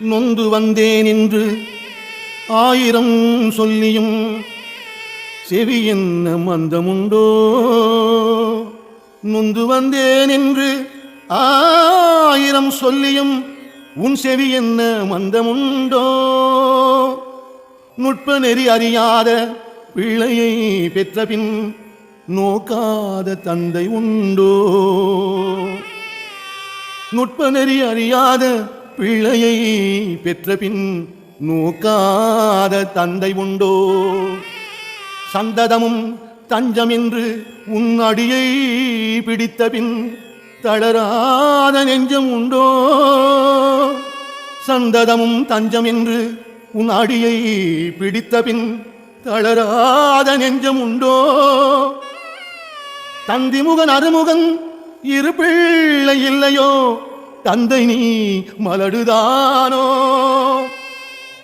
நொந்து வந்தேன் என்று ஆயிரம் சொல்லியும் செவி என்ன மந்தமுண்டோ? நொந்து வந்தேன் என்று ஆயிரம் சொல்லியும் உன் செவி என்ன மந்தமுண்டோ? நுட்ப நெறி அறியாத பிள்ளையை பெற்றபின் நோக்காத தந்தை உண்டோ? நுட்ப நெறி அறியாத பிள்ளையை பெற்றபின் நோக்காத தந்தை உண்டோ? சந்ததமும் தஞ்சமின்று உன் அடியை பிடித்தபின் தளராத நெஞ்சம் உண்டோ? சந்ததமும் தஞ்சமின்று உன் அடியை பிடித்தபின் தளராத நெஞ்சம் உண்டோ? தந்திமுகன் அருமுகன் இரு பிள்ளை இல்லையோ? தந்தை நீ மலடுதானோ?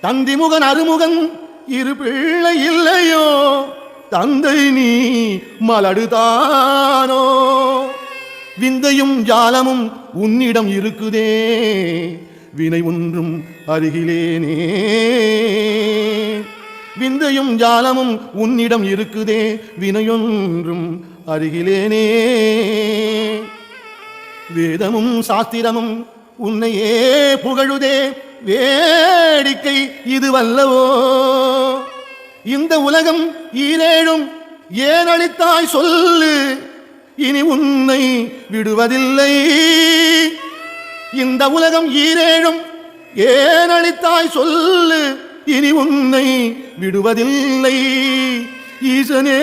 தந்திமுகன் அருமுகன் இரு பிள்ளை இல்லையோ? தந்தை நீ மலடுதானோ? விந்தையும் ஜாலமும் உன்னிடம் இருக்குதே. வினை ஒன்றும் அருகிலேனே. விந்தையும் ஜாலமும் உன்னிடம் இருக்குதே. வினையொன்றும் அருகிலேனே. வேதமும் சாஸ்திரமும் உன்னையே புகழுதே. வேடிக்கை இது வல்லவோ இந்த உலகம் ஈரேழும். ஏனளித்தாய் சொல்லு. இனி உன்னை விடுவதில்லை. இந்த உலகம் ஈரேழும். ஏனளித்தாய் சொல்லு. இனி உன்னை விடுவதில்லை. ஈசனே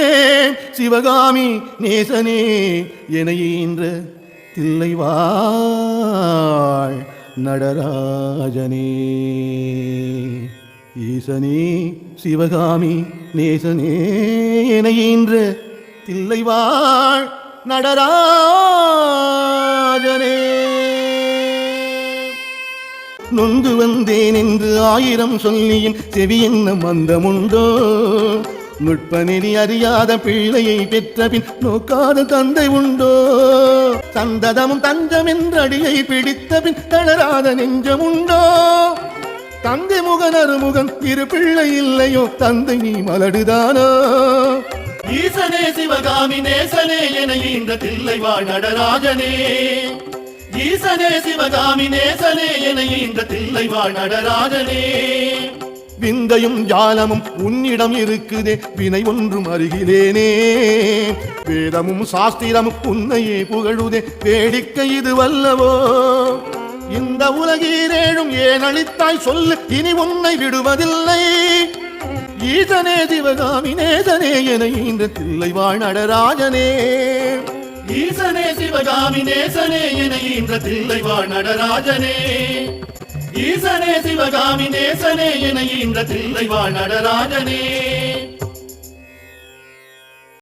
சிவகாமி நேசனே என ஈன்ற தில்லைவாழ் நடராஜனே. ஈசனே சிவகாமி நேசனே என்ற ஈன்ற தில்லைவாழ் நடராஜனே. நொந்து வந்தேன் என்று ஆயிரம் சொல்லியின் செவி என்ன மந்தமுண்டோ நுட்ப நெறி அறியாத பிள்ளையை பெற்ற பின் நோக்காத தந்தை உண்டோ? தந்ததமும் தஞ்சம் என்ற பிடித்த பின் தளராத நெஞ்சம் உண்டோ தந்தை முகன் அருமுகன் இரு பிள்ளை இல்லையோ? தந்தை நீ மலடுதானோ? ஈசனே சிவகாமி நேசனே என இந்த தில்லைவாழ் நடராஜனே. ஈசனே சிவகாமி நேசனே என இந்த தில்லைவாழ் நடராஜனே. விந்தையும் ஞானமும் உன்னிடம் இருக்குதே. வினை ஒன்றும் அருகிலேனே. வேதமும் சாஸ்திரமும் உன்னையே புகழுதே. வேடிக்கை இது வல்லவோ இந்த உலகீரேழும் ஏன் அளித்தாய் சொல்லு. இனி உன்னை விடுவதில்லை. ஈசனே சிவகாமி நேசனே என இந்த தில்லை வாழ்நடராஜனே ஈசனே சிவகாமி நேசனே என இந்த தில்லை வாழ்நடராஜனே ஈசனே சிவகாமி நேசனே என இந்த தில்லைவாழ் நடராஜனே.